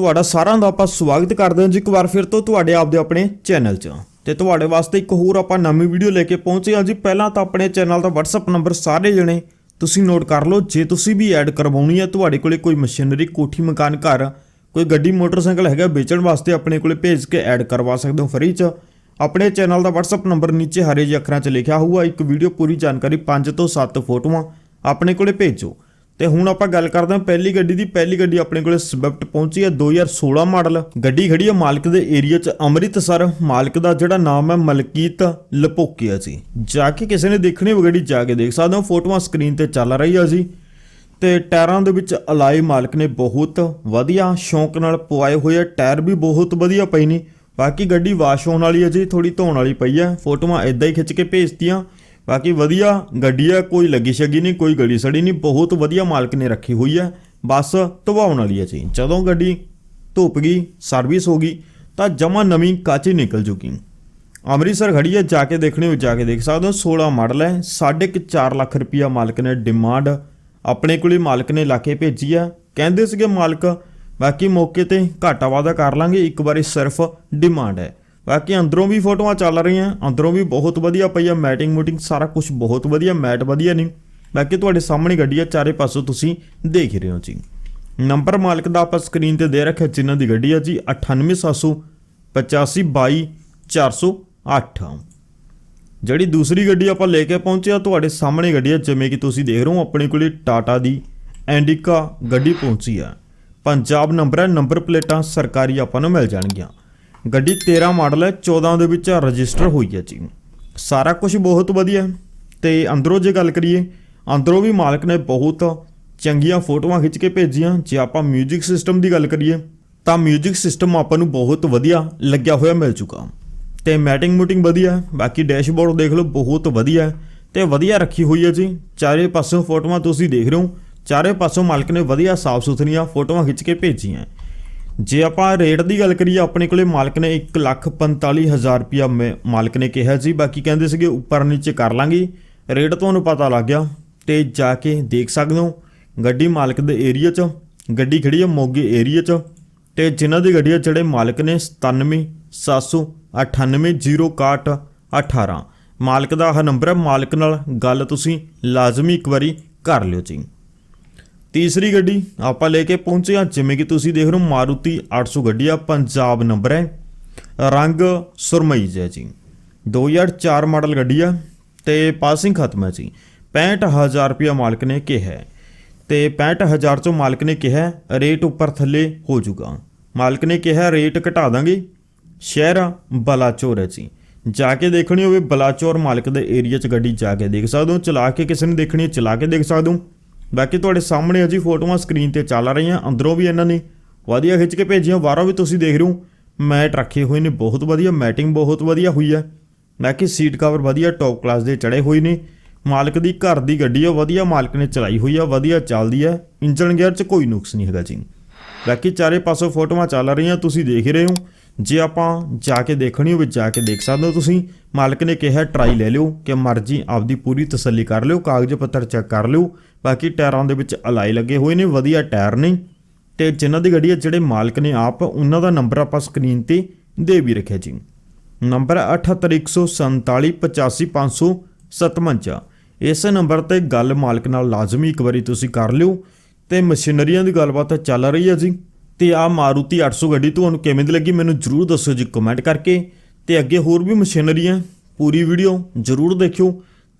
ਤੁਹਾਡਾ ਸਾਰਿਆਂ ਦਾ ਆਪਾਂ ਸਵਾਗਤ ਕਰਦੇ ਹਾਂ ਜੀ ਇੱਕ ਵਾਰ ਫਿਰ ਤੋਂ ਤੁਹਾਡੇ ਆਪਦੇ ਆਪਣੇ ਚੈਨਲ 'ਚ। ਤੇ ਤੁਹਾਡੇ ਵਾਸਤੇ ਇੱਕ ਹੋਰ ਆਪਾਂ ਨਵੀਂ ਵੀਡੀਓ ਲੈ ਕੇ ਪਹੁੰਚੇ ਹਾਂ ਜੀ। ਪਹਿਲਾਂ ਤਾਂ ਆਪਣੇ ਚੈਨਲ ਦਾ WhatsApp ਨੰਬਰ ਸਾਰੇ ਜਣੇ ਤੁਸੀਂ ਨੋਟ ਕਰ ਲਓ। ਜੇ ਤੁਸੀਂ ਵੀ ਐਡ ਕਰਵਾਉਣੀ ਹੈ ਤੁਹਾਡੇ ਕੋਲੇ ਕੋਈ ਮਸ਼ੀਨਰੀ ਕੋਠੀ, ਮਕਾਨ, ਘਰ, ਕੋਈ ਗੱਡੀ, ਮੋਟਰਸਾਈਕਲ ਹੈਗਾ ਵੇਚਣ ਵਾਸਤੇ ਆਪਣੇ ਕੋਲੇ ਭੇਜ ਕੇ ਐਡ ਕਰਵਾ ਸਕਦੇ ਹੋ ਫਰੀ 'ਚ। ਆਪਣੇ ਚੈਨਲ ਦਾ WhatsApp ਨੰਬਰ ਨੀਚੇ ਹਰੇ ਜਿਹੇ ਅੱਖਰਾਂ 'ਚ ਲਿਖਿਆ ਹੋਊਗਾ। ਇੱਕ ਵੀਡੀਓ ਪੂਰੀ ਜਾਣਕਾਰੀ 5 ਤੋਂ 7 ਫੋਟੋਆਂ ਆਪਣੇ ਕੋਲੇ ਭੇਜੋ। ਤੇ ਹੁਣ ਆਪਾਂ ਗੱਲ ਕਰਦੇ ਹਾਂ ਪਹਿਲੀ ਗੱਡੀ ਦੀ। ਪਹਿਲੀ ਗੱਡੀ ਆਪਣੇ ਕੋਲੇ ਸਵਿਫਟ ਪਹੁੰਚੀ ਹੈ 2016 ਮਾਡਲ। ਗੱਡੀ ਖੜੀ ਹੈ ਮਾਲਕ ਦੇ ਏਰੀਆ 'ਚ ਅੰਮ੍ਰਿਤਸਰ। ਮਾਲਕ ਦਾ ਜਿਹੜਾ ਨਾਮ ਹੈ ਮਲਕੀਤ ਲਪੋਕੀਆ ਜੀ। ਜਾ ਕੇ ਕਿਸੇ ਨੇ ਦੇਖਣੀ ਹੋਵੇ ਗੱਡੀ, ਜਾ ਕੇ ਦੇਖ ਸਕਦੇ ਹੋ। ਫੋਟੋਆਂ ਸਕਰੀਨ ਤੇ ਚੱਲ ਰਹੀ ਆ ਜੀ। ਤੇ ਟਾਇਰਾਂ ਦੇ ਵਿੱਚ ਅਲਾਈ ਮਾਲਕ ਨੇ ਬਹੁਤ ਵਧੀਆ ਸ਼ੌਂਕ ਨਾਲ ਪਵਾਏ ਹੋਏ ਆ। ਟਾਇਰ ਵੀ ਬਹੁਤ ਵਧੀਆ ਪਈ ਨੇ। ਬਾਕੀ ਗੱਡੀ ਵਾਸ਼ ਹੋਣ ਵਾਲੀ ਹੈ ਜੀ ਥੋੜੀ ਧੋਣ ਵਾਲੀ ਪਈ ਹੈ। ਫੋਟੋਆਂ ਇਦਾਂ ਹੀ ਖਿੱਚ ਕੇ ਭੇਜਤੀਆਂ। ਬਾਕੀ ਵਧੀਆ ਗੱਡੀ ਹੈ ਕੋਈ ਲੱਗੀ ਛੱਗੀ ਨਹੀਂ, ਕੋਈ ਗਲੀ ਸੜੀ ਨਹੀਂ, ਬਹੁਤ ਵਧੀਆ ਮਾਲਕ ਨੇ ਰੱਖੀ ਹੋਈ ਹੈ ਬਸ ਧਵਾਉਣ ਵਾਲੀ ਹੈ ਜੀ। ਜਦੋਂ ਗੱਡੀ ਧੁੱਪ ਗਈ ਸਰਵਿਸ ਹੋ ਗਈ, ਤਾਂ ਜਮਾ ਨਵੀਂ ਕਾਚੀ ਨਿਕਲ ਜੂਗੀ ਅੰਮ੍ਰਿਤਸਰ ਖੜੀ ਹੈ ਜਾ ਕੇ ਦੇਖਣੇ ਹੋ, ਜਾ ਕੇ ਦੇਖ ਸਕਦੇ ਹੋ 16 ਮਾਡਲ ਹੈ 4.5 ਲੱਖ ਰੁਪਿਆ ਮਾਲਕ ਨੇ ਡਿਮਾਂਡ ਆਪਣੇ ਕੋਲੇ ਮਾਲਕ ਨੇ ਲਾ ਕੇ ਭੇਜੀ ਆ। ਕਹਿੰਦੇ ਸੀਗੇ ਮਾਲਕ, ਬਾਕੀ ਮੌਕੇ ਤੇ ਘਾਟਾ ਵਾਦਾ ਕਰ ਲਾਂਗੇ, ਇੱਕ ਵਾਰੀ ਸਿਰਫ ਡਿਮਾਂਡ ਹੈ। ਬਾਕੀ ਅੰਦਰੋਂ ਵੀ ਫੋਟੋਆਂ ਚੱਲ ਰਹੀਆਂ, ਅੰਦਰੋਂ ਵੀ ਬਹੁਤ ਵਧੀਆ ਪਈ ਆ ਮੈਟਿੰਗ ਮੂਟਿੰਗ ਸਾਰਾ ਕੁਝ ਬਹੁਤ ਵਧੀਆ ਮੈਟ ਵਧੀਆ ਨਹੀਂ। ਬਾਕੀ ਤੁਹਾਡੇ ਸਾਹਮਣੇ ਗੱਡੀ ਆ, ਚਾਰੇ ਪਾਸੋਂ ਤੁਸੀਂ ਦੇਖ ਰਹੇ ਹੋ ਜੀ। ਨੰਬਰ ਮਾਲਕ ਦਾ ਆਪਾਂ ਸਕਰੀਨ ਤੇ ਦੇ ਰੱਖਿਆ ਜਿਨ੍ਹਾਂ ਦੀ ਗੱਡੀ ਆ ਜੀ 9878522408 ਜਿਹੜੀ ਦੂਸਰੀ ਗੱਡੀ ਆਪਾਂ ਲੈ ਕੇ ਪਹੁੰਚੇ ਆ, ਤੁਹਾਡੇ ਸਾਹਮਣੇ ਗੱਡੀ ਆ, ਜਿਵੇਂ ਕਿ ਤੁਸੀਂ ਦੇਖ ਰਹੇ ਹੋ, ਆਪਣੇ ਕੋਲੇ ਟਾਟਾ ਦੀ ਐਂਡਿਕਾ ਗੱਡੀ ਪਹੁੰਚੀ ਆ। ਪੰਜਾਬ ਨੰਬਰ ਹੈ, ਨੰਬਰ ਪਲੇਟਾਂ ਸਰਕਾਰੀ ਆਪਾਂ ਨੂੰ ਮਿਲ ਜਾਣਗੀਆਂ। ਗੱਡੀ 13 ਮਾਡਲ ਹੈ 14 ਦੇ ਵਿੱਚ ਰਜਿਸਟਰ ਹੋਈ ਹੈ ਜੀ ਸਾਰਾ ਕੁਝ ਬਹੁਤ ਵਧੀਆ ਹੈ ਤੇ ਅੰਦਰੋਂ ਜੇ ਗੱਲ ਕਰੀਏ ਅੰਦਰੋਂ ਵੀ ਮਾਲਕ ਨੇ ਬਹੁਤ ਚੰਗੀਆਂ ਫੋਟੋਆਂ ਖਿੱਚ ਕੇ ਭੇਜੀਆਂ ਜੇ ਆਪਾਂ 뮤직 ਸਿਸਟਮ ਦੀ ਗੱਲ ਕਰੀਏ ਤਾਂ 뮤직 ਸਿਸਟਮ ਆਪਾਂ ਨੂੰ ਬਹੁਤ ਵਧੀਆ ਲੱਗਿਆ ਹੋਇਆ ਮਿਲ ਚੁੱਕਾ ਤੇ ਮੈਟਿੰਗ ਮੂਟਿੰਗ ਵਧੀਆ ਹੈ ਬਾਕੀ ਡੈਸ਼ਬੋਰਡ ਦੇਖ ਲਓ ਬਹੁਤ ਵਧੀਆ ਹੈ ਤੇ ਵਧੀਆ ਰੱਖੀ ਹੋਈ ਹੈ ਜੀ ਚਾਰੇ ਪਾਸੋਂ ਫੋਟੋਆਂ ਤੁਸੀਂ ਦੇਖ ਰਹੇ ਹੋ ਚਾਰੇ ਪਾਸੋਂ ਮਾਲਕ ਨੇ ਵਧੀਆ ਸਾਫ ਸੁਥਰੀਆਂ ਫੋਟੋਆਂ ਖਿੱਚ ਕੇ ਭੇਜੀਆਂ ਜੇ ਆਪਾਂ ਰੇਟ ਦੀ ਗੱਲ ਕਰੀਏ, ਆਪਣੇ ਕੋਲੇ ਮਾਲਕ ਨੇ 145000 ਰੁਪਿਆ ਮਾਲਕ ਨੇ ਕਿਹਾ ਜੀ। ਬਾਕੀ ਕਹਿੰਦੇ ਸੀਗੇ, ਉੱਪਰ ਨੀਚੇ ਕਰ ਲਾਂਗੇ। ਰੇਟ ਤੁਹਾਨੂੰ ਪਤਾ ਲੱਗ ਗਿਆ। ਤੇ ਜਾ ਕੇ ਦੇਖ ਸਕਦੇ ਹੋ, ਗੱਡੀ ਮਾਲਕ ਦੇ ਏਰੀਆ 'ਚ, ਗੱਡੀ ਖੜੀ ਹੈ ਮੋਗੇ ਏਰੀਆ 'ਚ। ਤੇ ਜਿਨ੍ਹਾਂ ਦੀ ਗੱਡੀ ਆ, ਜਿਹੜੇ ਮਾਲਕ ਨੇ 97 798 18 ਮਾਲਕ ਦਾ ਆਹ ਨੰਬਰ ਹੈ ਮਾਲਕ ਨਾਲ ਗੱਲ ਤੁਸੀਂ ਲਾਜ਼ਮੀ ਇੱਕ ਵਾਰੀ ਕਰ ਲਿਓ ਜੀ। ਤੀਸਰੀ ਗੱਡੀ, ਆਪਾਂ ਲੈ ਕੇ ਪਹੁੰਚੇ ਹਾਂ, ਜਿਵੇਂ ਕਿ ਤੁਸੀਂ ਦੇਖ ਰਹੇ ਹੋ, ਮਾਰੂਤੀ 800 ਗੱਡੀ ਆ, ਪੰਜਾਬ ਨੰਬਰ ਹੈ। ਰੰਗ ਸੁਰਮਈ ਜਿਹਾ ਜੀ। 2004 ਮਾਡਲ ਗੱਡੀ ਆ, ਤੇ ਪਾਸਿੰਗ ਖਤਮ ਹੈ ਜੀ। 65000 ਰੁਪਇਆ ਮਾਲਕ ਨੇ ਕਿਹਾ ਹੈ। ਤੇ 65000 ਚੋਂ ਮਾਲਕ ਨੇ ਕਿਹਾ ਰੇਟ ਉੱਪਰ ਥੱਲੇ ਹੋ ਜਾਊਗਾ। ਮਾਲਕ ਨੇ ਕਿਹਾ ਰੇਟ ਘਟਾ ਦਾਂਗੇ। ਸ਼ਹਿਰ ਬਲਾਚੌਰ ਹੈ ਜੀ। ਜਾ ਕੇ ਦੇਖਣੀ ਹੋਵੇ, ਬਲਾਚੌਰ ਮਾਲਕ ਦੇ ਏਰੀਆ 'ਚ ਗੱਡੀ ਜਾ ਕੇ ਦੇਖ ਸਕਦੇ ਹੋ, ਚਲਾ ਕੇ ਕਿਸੇ ਨੇ ਦੇਖਣੀ ਹੈ, ਚਲਾ ਕੇ ਦੇਖ ਸਕਦੇ ਹੋ। ਬਾਕੀ ਤੁਹਾਡੇ ਸਾਹਮਣੇ ਅਜੀ ਫੋਟੋਆਂ ਸਕਰੀਨ ਤੇ ਚੱਲ ਰਹੀਆਂ, ਅੰਦਰੋਂ ਵੀ ਇਹਨਾਂ ਨੇ। ਵਧੀਆ ਖਿੱਚ ਕੇ ਭੇਜੀਆਂ, ਬਾਹਰੋਂ ਵੀ ਤੁਸੀਂ ਦੇਖ ਰਹੇ ਹੋ। ਮੈਟ ਰੱਖੇ ਹੋਏ ਨੇ, ਬਹੁਤ ਵਧੀਆ, ਮੈਟਿੰਗ ਬਹੁਤ ਵਧੀਆ ਹੋਈ ਹੈ। ਬਾਕੀ ਸੀਟ ਕਵਰ ਵਧੀਆ, ਟੌਪ ਕਲਾਸ ਦੇ ਚੜੇ ਹੋਏ ਨੇ। ਮਾਲਕ ਦੀ ਘਰ ਦੀ ਗੱਡੀ ਹੈ ਵਧੀਆ ਮਾਲਕ ਨੇ ਚਲਾਈ ਹੋਈ ਆ, ਵਧੀਆ ਚੱਲਦੀ ਹੈ ਇੰਜਨ ਗੇਅਰ 'ਚ ਕੋਈ ਨੁਕਸ ਨਹੀਂ ਹੈਗਾ ਜੀ। ਬਾਕੀ ਚਾਰੇ ਪਾਸੋਂ ਫੋਟੋਆਂ ਚੱਲ ਰਹੀਆਂ, ਤੁਸੀਂ ਦੇਖ ਰਹੇ ਹੋ। ਜੇ ਆਪਾਂ ਜਾ ਕੇ ਦੇਖਣੀ ਹੋਵੇ, ਜਾ ਕੇ ਦੇਖ ਸਕਦੇ ਹੋ ਤੁਸੀਂ। ਮਾਲਕ ਨੇ ਕਿਹਾ, ਟਰਾਈ ਲੈ ਲਿਓ, ਕਿ ਮਰਜ਼ੀ ਆਪਦੀ ਪੂਰੀ ਤਸੱਲੀ ਕਰ ਲਿਓ, ਕਾਗਜ਼ ਪੱਤਰ ਚੈੱਕ ਕਰ ਲਿਓ। ਬਾਕੀ ਟਾਇਰਾਂ ਦੇ ਵਿੱਚ ਅਲਾਈ ਲੱਗੇ ਹੋਏ ਨੇ, ਵਧੀਆ ਟਾਇਰ ਨੇ। ਤੇ ਜਿਨ੍ਹਾਂ ਦੀ ਗੱਡੀ ਹੈ, ਜਿਹੜੇ ਮਾਲਕ ਨੇ ਆਪ, ਉਹਨਾਂ ਦਾ ਨੰਬਰ ਆਪਾਂ ਸਕਰੀਨ ਤੇ ਦੇ ਵੀ ਰੱਖਿਆ ਜੀ। ਨੰਬਰ ਹੈ 7814485557 ਇਸ ਨੰਬਰ ਤੇ ਗੱਲ ਮਾਲਕ ਨਾਲ ਲਾਜ਼ਮੀ ਇੱਕ ਵਾਰੀ ਤੁਸੀਂ ਕਰ ਲਿਓ। ਤੇ ਮਸ਼ੀਨਰੀਆਂ ਦੀ ਗੱਲਬਾਤ ਚੱਲ ਰਹੀ ਹੈ ਜੀ। ਤੇ ਆ ਮਾਰੂਤੀ 800 ਗੱਡੀ ਤੁਹਾਨੂੰ ਕਿਵੇਂ ਦੀ ਲੱਗੀ ਮੈਨੂੰ ਜਰੂਰ ਦੱਸਿਓ ਜੀ ਕਮੈਂਟ ਕਰਕੇ। ਤੇ ਅੱਗੇ ਹੋਰ ਵੀ ਮਸ਼ੀਨਰੀਆਂ ਪੂਰੀ ਵੀਡੀਓ ਜਰੂਰ ਦੇਖਿਓ।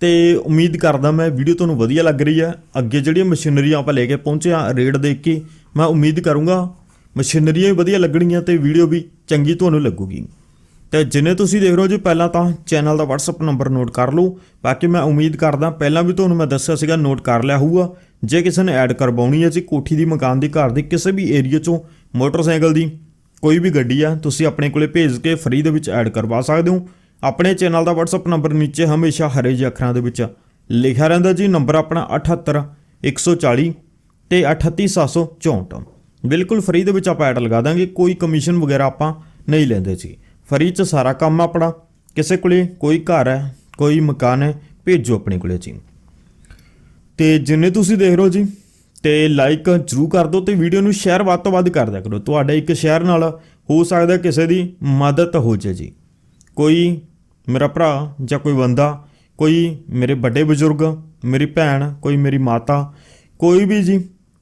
ਤੇ ਉਮੀਦ ਕਰਦਾ ਮੈਂ ਵੀਡੀਓ ਤੁਹਾਨੂੰ ਵਧੀਆ ਲੱਗ ਰਹੀ ਹੈ ਅੱਗੇ ਜਿਹੜੀਆਂ ਮਸ਼ੀਨਰੀਆਂ ਆਪਾਂ ਲੈ ਕੇ ਪਹੁੰਚੇ ਆ ਰੇਟ ਦੇਖ ਕੇ, ਮੈਂ ਉਮੀਦ ਕਰੂੰਗਾ ਮਸ਼ੀਨਰੀਆਂ ਵੀ ਵਧੀਆ ਲੱਗਣਗੀਆਂ ਤੇ ਵੀਡੀਓ ਵੀ ਚੰਗੀ ਤੁਹਾਨੂੰ ਲੱਗੂਗੀ। ਤੇ ਜਿੰਨੇ ਤੁਸੀਂ ਦੇਖ ਰਹੇ ਹੋ ਜੀ, ਪਹਿਲਾਂ ਤਾਂ ਚੈਨਲ ਦਾ WhatsApp ਨੰਬਰ ਨੋਟ ਕਰ ਲਓ। ਬਾਕੀ ਮੈਂ ਉਮੀਦ ਕਰਦਾ, ਪਹਿਲਾਂ ਵੀ ਤੁਹਾਨੂੰ ਮੈਂ ਦੱਸਿਆ ਸੀਗਾ, ਨੋਟ ਕਰ ਲਿਆ ਹੋਊਗਾ। ਜੇ ਕਿਸੇ ਨੇ ਐਡ ਕਰਵਾਉਣੀ ਹੈ ਜੀ, ਕੋਠੀ ਦੀ, ਮਕਾਨ ਦੀ, ਘਰ ਦੀ, ਕਿਸੇ ਵੀ ਏਰੀਆ ਚੋਂ ਮੋਟਰਸਾਈਕਲ ਦੀ, ਕੋਈ ਵੀ ਗੱਡੀ ਆ, ਤੁਸੀਂ ਆਪਣੇ ਕੋਲੇ ਭੇਜ ਕੇ ਫ੍ਰੀ ਦੇ ਵਿੱਚ ਐਡ ਕਰਵਾ ਸਕਦੇ ਹੋ। ਆਪਣੇ ਚੈਨਲ ਦਾ WhatsApp ਨੰਬਰ ਨੀਚੇ ਹਮੇਸ਼ਾ ਹਰੇ ਜਿਹੇ ਅੱਖਰਾਂ ਦੇ ਵਿੱਚ ਲਿਖਿਆ ਰਹਿੰਦਾ ਜੀ, ਨੰਬਰ ਆਪਣਾ 78 140 ਤੇ 38764 ਬਿਲਕੁਲ ਫ੍ਰੀ ਦੇ ਵਿੱਚ ਆਪਾਂ ਐਡ ਲਗਾ ਦਾਂਗੇ, ਕੋਈ ਕਮਿਸ਼ਨ ਵਗੈਰਾ ਆਪਾਂ ਨਹੀਂ ਲੈਂਦੇ ਜੀ। ਫਰੀ ਚ ਸਾਰਾ ਕੰਮ ਆਪਣਾ। ਕਿਸੇ ਕੋਲੇ ਕੋਈ ਘਰ ਹੈ, ਕੋਈ ਮਕਾਨ ਹੈ, ਭੇਜੋ ਆਪਣੇ ਕੋਲੇ ਜੀ। ਤੇ ਜਿੰਨੇ ਤੁਸੀਂ ਦੇਖ ਰਹੇ ਹੋ ਜੀ, ਤੇ ਲਾਈਕ ਜਰੂਰ ਕਰ ਦਿਓ ਤੇ ਵੀਡੀਓ ਨੂੰ ਸ਼ੇਅਰ ਵੱਧ ਤੋਂ ਵੱਧ ਕਰ ਦਿਆ ਕਰੋ। ਤੁਹਾਡੇ ਇੱਕ ਸ਼ੇਅਰ ਨਾਲ ਹੋ ਸਕਦਾ ਕਿਸੇ ਦੀ ਮਦਦ ਹੋ ਜੇ ਜੀ। ਕੋਈ ਮੇਰਾ ਭਰਾ ਜਾਂ ਕੋਈ ਬੰਦਾ, ਕੋਈ ਮੇਰੇ ਵੱਡੇ ਬਜ਼ੁਰਗ, ਮੇਰੀ ਭੈਣ, ਕੋਈ ਮੇਰੀ ਮਾਤਾ, ਕੋਈ ਵੀ ਜੀ,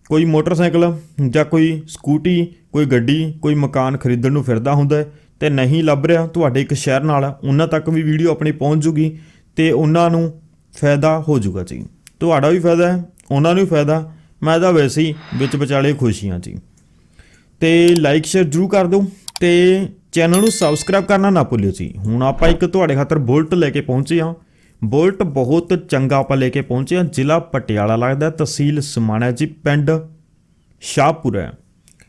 ਕੋਈ ਮੋਟਰਸਾਈਕਲ ਜਾਂ ਕੋਈ ਸਕੂਟੀ, ਕੋਈ ਗੱਡੀ, ਕੋਈ ਮਕਾਨ ਖਰੀਦਣ ਨੂੰ ਫਿਰਦਾ ਹੁੰਦਾ ਤੇ ਨਹੀਂ ਲੱਭ ਰਿਹਾ ਤੁਹਾਡੇ ਇੱਕ ਸ਼ਹਿਰ ਨਾਲ, ਉਹਨਾਂ ਤੱਕ ਵੀ ਵੀਡੀਓ ਆਪਣੀ ਪਹੁੰਚ ਜੂਗੀ ਤੇ ਉਹਨਾਂ ਨੂੰ ਫਾਇਦਾ ਹੋ ਜੂਗਾ ਜੀ। ਤੁਹਾਡਾ ਵੀ ਫਾਇਦਾ ਹੈ, ਉਹਨਾਂ ਨੂੰ ਵੀ ਫਾਇਦਾ ਮੈਂ ਤਾਂ ਵੈਸੇ ਹੀ ਵਿੱਚ ਵਿਚਾਲੇ ਖੁਸ਼ੀਆਂ ਜੀ। ਤੇ ਲਾਈਕ ਸ਼ੇਅਰ ਜਰੂਰ ਕਰ ਦਿਓ ਤੇ ਚੈਨਲ ਨੂੰ ਸਬਸਕ੍ਰਾਈਬ ਕਰਨਾ ਨਾ ਭੁੱਲਿਓ ਜੀ। ਹੁਣ ਆਪਾਂ ਇੱਕ ਤੁਹਾਡੇ ਖਾਤਰ ਬੁਲਟ ਲੈ ਕੇ ਪਹੁੰਚੇ ਹਾਂ। ਬੁਲਟ ਬਹੁਤ ਚੰਗਾ ਆਪਾਂ ਲੈ ਕੇ ਪਹੁੰਚੇ ਹਾਂ। ਜ਼ਿਲ੍ਹਾ ਪਟਿਆਲਾ ਲੱਗਦਾ ਤਹਿਸੀਲ ਸਮਾਣਾ ਜੀ, ਪਿੰਡ ਸ਼ਾਹਪੁਰਾ ਹੈ।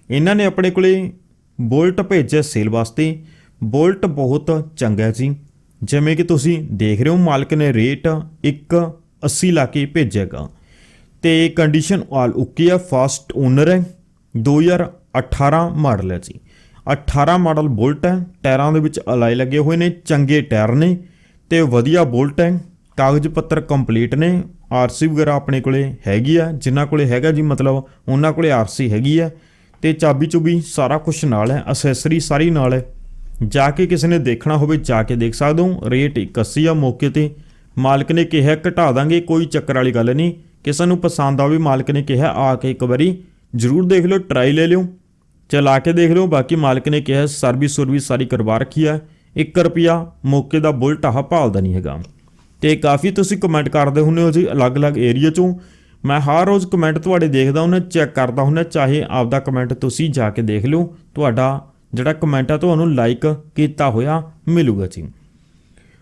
ਇਹਨਾਂ ਨੇ ਆਪਣੇ ਕੋਲੇ ਬੋਲਟ ਭੇਜਿਆ ਸੇਲ ਵਾਸਤੇ। ਬੋਲਟ ਬਹੁਤ ਚੰਗਾ ਜੀ। ਜਿਵੇਂ ਕਿ ਤੁਸੀਂ ਦੇਖ ਰਹੇ ਹੋ, ਮਾਲਕ ਨੇ ਰੇਟ 180 ਲਾ ਕੇ ਭੇਜੇਗਾ ਤੇ ਕੰਡੀਸ਼ਨ ਆਲ ਓਕੇ ਆ ਫਾਸਟ ਓਨਰ ਹੈ। 2018 ਮਾਡਲ ਹੈ ਜੀ। 18 ਮਾਡਲ ਬੁਲਟ ਹੈ। ਟਾਇਰਾਂ ਦੇ ਵਿੱਚ ਅਲਾਈ ਲੱਗੇ ਹੋਏ ਨੇ, ਚੰਗੇ ਟਾਇਰ ਨੇ ਤੇ ਵਧੀਆ ਬੁਲਟ ਹੈ। ਕਾਗਜ਼ ਪੱਤਰ ਕੰਪਲੀਟ ਨੇ। ਆਰਸੀ ਵਗੈਰਾ ਆਪਣੇ ਕੋਲੇ ਹੈਗੀ ਆ। ਜਿਨ੍ਹਾਂ ਕੋਲੇ ਹੈਗਾ ਜੀ, ਮਤਲਬ ਉਹਨਾਂ ਕੋਲੇ ਆਰਸੀ ਹੈਗੀ ਆ। ਤੇ ਚਾਬੀ ਚੁਬੀ ਸਾਰਾ ਕੁਝ ਨਾਲ ਹੈ ਅਸੈਸਰੀ ਸਾਰੀ ਨਾਲ ਹੈ। ਜਾ ਕੇ ਕਿਸੇ ਨੇ ਦੇਖਣਾ ਹੋਵੇ, ਜਾ ਕੇ ਦੇਖ ਸਕਦੇ ਹੋ। ਰੇਟ 81 ਆ ਮੌਕੇ ਤੇ। ਮਾਲਕ ਨੇ ਕਿਹਾ, ਘਟਾ ਦਾਂਗੇ, ਕੋਈ ਚੱਕਰ ਵਾਲੀ ਗੱਲ ਨਹੀਂ। ਕਿਸੇ ਨੂੰ ਪਸੰਦ ਆਵੇ, ਮਾਲਕ ਨੇ ਕਿਹਾ, ਆ ਕੇ ਇੱਕ ਵਾਰੀ ਜਰੂਰ ਦੇਖ ਲਿਓ ਟਰਾਈ ਲੈ ਲਿਓ। ਚਲਾ ਕੇ ਦੇਖ ਲਿਓ। ਬਾਕੀ ਮਾਲਕ ਨੇ ਕਿਹਾ ਸਰਵਿਸ ਸਰਵਿਸ ਸਾਰੀ ਕਰਵਾ ਰੱਖੀ ਆ। 1 ਰੁਪਿਆ ਮੌਕੇ ਦਾ ਬੁਲਟ ਆਹ ਭਾਲਦਾ ਨਹੀਂ ਹੈਗਾ। ਤੇ ਕਾਫੀ ਤੁਸੀਂ ਕਮੈਂਟ ਕਰਦੇ ਹੁੰਦੇ ਹੋ ਜੀ, ਅਲੱਗ-ਅਲੱਗ ਏਰੀਆ ਚੋਂ। ਮੈਂ ਹਰ ਰੋਜ਼ ਕਮੈਂਟ ਤੁਹਾਡੇ ਦੇਖਦਾ ਹੁੰਦਾ ਚੈੱਕ ਕਰਦਾ ਹੁੰਦਾ ਚਾਹੇ ਆਪਦਾ ਕਮੈਂਟ ਤੁਸੀਂ ਜਾ ਕੇ ਦੇਖ ਲਿਓ। ਤੁਹਾਡਾ ਜਿਹੜਾ ਕਮੈਂਟ ਆ, ਤੁਹਾਨੂੰ ਲਾਈਕ ਕੀਤਾ ਹੋਇਆ ਮਿਲੂਗਾ ਜੀ।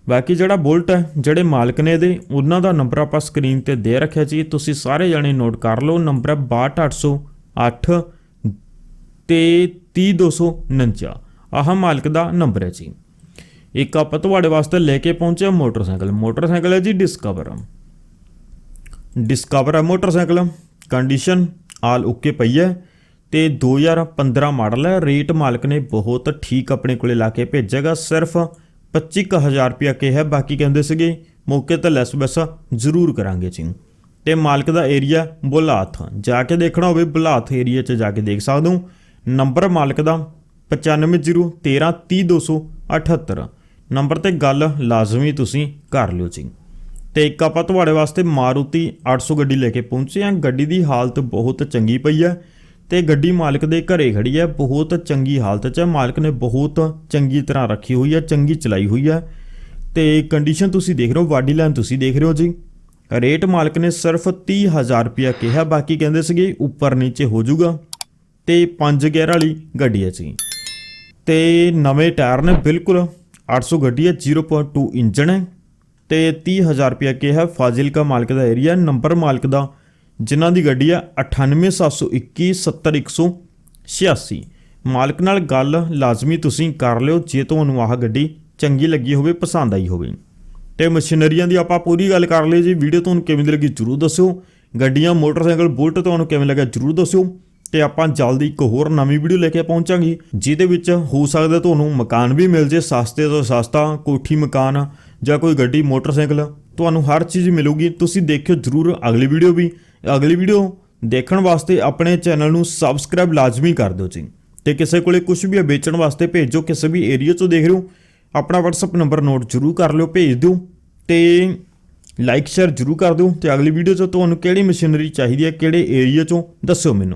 ਬਾਕੀ ਜਿਹੜਾ ਬੁਲਟ ਹੈ, ਜਿਹੜੇ ਮਾਲਕ ਨੇ ਇਹਦੇ, ਉਹਨਾਂ ਦਾ ਨੰਬਰ ਆਪਾਂ ਸਕਰੀਨ ਤੇ ਦੇ ਰੱਖਿਆ ਜੀ। ਤੁਸੀਂ ਸਾਰੇ ਜਣੇ ਨੋਟ ਕਰ ਲਓ ਨੰਬਰ ਹੈ 62808 ਤੇ 30249 ਆਹ ਮਾਲਕ ਦਾ ਨੰਬਰ ਹੈ ਜੀ। ਇੱਕ ਆਪਾਂ ਤੁਹਾਡੇ ਵਾਸਤੇ ਲੈ ਕੇ ਪਹੁੰਚਿਆ ਮੋਟਰਸਾਈਕਲ। ਮੋਟਰਸਾਈਕਲ ਹੈ ਜੀ ਡਿਸਕਵਰ ਡਿਸਕਵਰ ਹੈ ਮੋਟਰਸਾਈਕਲ। ਕੰਡੀਸ਼ਨ ਆਲ ਓਕੇ ਪਈ ਹੈ। ਤੇ 2015 ਮਾਡਲ ਹੈ। ਰੇਟ ਮਾਲਕ ਨੇ ਬਹੁਤ ਠੀਕ ਆਪਣੇ ਕੋਲੇ ਲਾ ਕੇ ਭੇਜੇਗਾ ਸਿਰਫ 25000 ਰੁਪਇਆ ਕਿਹਾ ਬਾਕੀ ਕਹਿੰਦੇ ਸੀਗੇ, ਮੌਕੇ ਤੇ ਲੈਸ ਬੈਸ ਜ਼ਰੂਰ ਕਰਾਂਗੇ ਜੀ। ਤੇ ਮਾਲਕ ਦਾ ਏਰੀਆ ਬੁਲਾਥ ਜਾ ਕੇ ਦੇਖਣਾ ਹੋਵੇ ਬੁਲਾਥ ਏਰੀਆ 'ਚ ਜਾ ਕੇ ਦੇਖ ਸਕਦੇ ਹੋ। ਨੰਬਰ ਮਾਲਕ ਦਾ 9501330278 ਨੰਬਰ ਤੇ ਗੱਲ ਲਾਜ਼ਮੀ ਤੁਸੀਂ ਕਰ ਲਿਓ ਜੀ। ਤੇ ਇੱਕ ਆਪਾਂ ਤੁਹਾਡੇ ਵਾਸਤੇ ਮਾਰੂਤੀ 800 ਗੱਡੀ ਲੈ ਕੇ ਪਹੁੰਚੇ ਹਾਂ। ਗੱਡੀ ਦੀ ਹਾਲਤ ਬਹੁਤ ਚੰਗੀ ਪਈ ਹੈ ਤੇ ਗੱਡੀ ਮਾਲਕ ਦੇ ਘਰੇ ਖੜੀ ਹੈ। ਬਹੁਤ ਚੰਗੀ ਹਾਲਤ 'ਚ ਹੈ। ਮਾਲਕ ਨੇ ਬਹੁਤ ਚੰਗੀ ਤਰ੍ਹਾਂ ਰੱਖੀ ਹੋਈ ਹੈ, ਚੰਗੀ ਚਲਾਈ ਹੋਈ ਹੈ। ਤੇ ਕੰਡੀਸ਼ਨ ਤੁਸੀਂ ਦੇਖ ਰਹੇ ਹੋ ਬਾਡੀ ਲਾਈਨ ਤੁਸੀਂ ਦੇਖ ਰਹੇ ਹੋ ਜੀ। ਰੇਟ ਮਾਲਕ ਨੇ ਸਿਰਫ 30000 ਰੁਪਇਆ ਕਿਹਾ, ਬਾਕੀ ਕਹਿੰਦੇ ਸੀਗੇ ਉੱਪਰ ਨੀਚੇ ਹੋ ਜਾਊਗਾ। ਤੇ 5 ਗੇਅਰ ਵਾਲੀ ਗੱਡੀ ਹੈ ਜੀ। ਤੇ ਨਵੇਂ ਟਾਇਰ ਨੇ ਬਿਲਕੁਲ 800 ਗੱਡੀ ਹੈ 0.2 ਇੰਜਣ ਹੈ। ਤੇ 30000 ਰੁਪਇਆ ਕਿਹਾ ਫਾਜ਼ਿਲਕਾ ਮਾਲਕ ਦਾ ਏਰੀਆ ਨੰਬਰ ਮਾਲਕ ਦਾ, ਜਿਨ੍ਹਾਂ ਦੀ ਗੱਡੀ ਆ 98721 70186 ਮਾਲਕ ਨਾਲ ਗੱਲ ਲਾਜ਼ਮੀ ਤੁਸੀਂ ਕਰ ਲਿਓ, ਜੇ ਤੁਹਾਨੂੰ ਆਹ ਗੱਡੀ ਚੰਗੀ ਲੱਗੀ ਹੋਵੇ, ਪਸੰਦ ਆਈ ਹੋਵੇ। ਤੇ ਮਸ਼ੀਨਰੀਆਂ ਦੀ ਆਪਾਂ ਪੂਰੀ ਗੱਲ ਕਰ ਲਈ ਜੀ, ਵੀਡੀਓ ਤੁਹਾਨੂੰ ਕਿਵੇਂ ਦੀ ਲੱਗੀ ਜਰੂਰ ਦੱਸਿਓ। ਗੱਡੀਆਂ, ਮੋਟਰਸਾਈਕਲ, ਬੁਲਟ ਤੁਹਾਨੂੰ ਕਿਵੇਂ ਲੱਗਾ ਜਰੂਰ ਦੱਸਿਓ। ਤੇ ਆਪਾਂ ਜਲਦੀ ਇੱਕ ਹੋਰ ਨਵੀਂ ਵੀਡੀਓ ਲੈ ਕੇ ਪਹੁੰਚਾਂਗੇ, ਜਿਹਦੇ ਵਿੱਚ ਹੋ ਸਕਦਾ ਤੁਹਾਨੂੰ ਮਕਾਨ ਵੀ ਮਿਲ ਜੇ, ਸਸਤੇ ਤੋਂ ਸਸਤਾ, ਕੋਠੀ ਮਕਾਨ ਜਾਂ ਕੋਈ ਗੱਡੀ, ਮੋਟਰਸਾਈਕਲ, ਤੁਹਾਨੂੰ ਹਰ ਚੀਜ਼ ਮਿਲੂਗੀ। ਤੁਸੀਂ ਦੇਖਿਓ ਜਰੂਰ ਅਗਲੀ ਵੀਡੀਓ ਵੀ। ਅਗਲੀ ਵੀਡੀਓ ਦੇਖਣ ਵਾਸਤੇ ਆਪਣੇ ਚੈਨਲ ਨੂੰ ਸਬਸਕ੍ਰਾਈਬ ਲਾਜ਼ਮੀ ਕਰ ਦਿਓ ਜੀ। ਤੇ ਕਿਸੇ ਕੋਲੇ ਕੁਝ ਵੀ ਹੈ ਵੇਚਣ ਵਾਸਤੇ ਭੇਜੋ, ਕਿਸੇ ਵੀ ਏਰੀਆ ਚੋਂ ਦੇਖ ਰਹੇ ਹੋ, ਆਪਣਾ WhatsApp ਨੰਬਰ ਨੋਟ ਜਰੂਰ ਕਰ ਲਿਓ, ਭੇਜ ਦਿਓ ਤੇ ਲਾਈਕ ਸ਼ੇਅਰ ਜਰੂਰ ਕਰ ਦਿਓ ਤੇ ਅਗਲੀ ਵੀਡੀਓ 'ਚ ਤੁਹਾਨੂੰ ਕਿਹੜੀ ਮਸ਼ੀਨਰੀ ਚਾਹੀਦੀ ਹੈ, ਕਿਹੜੇ ਏਰੀਆ ਚੋਂ ਦੱਸਿਓ ਮੈਨੂੰ।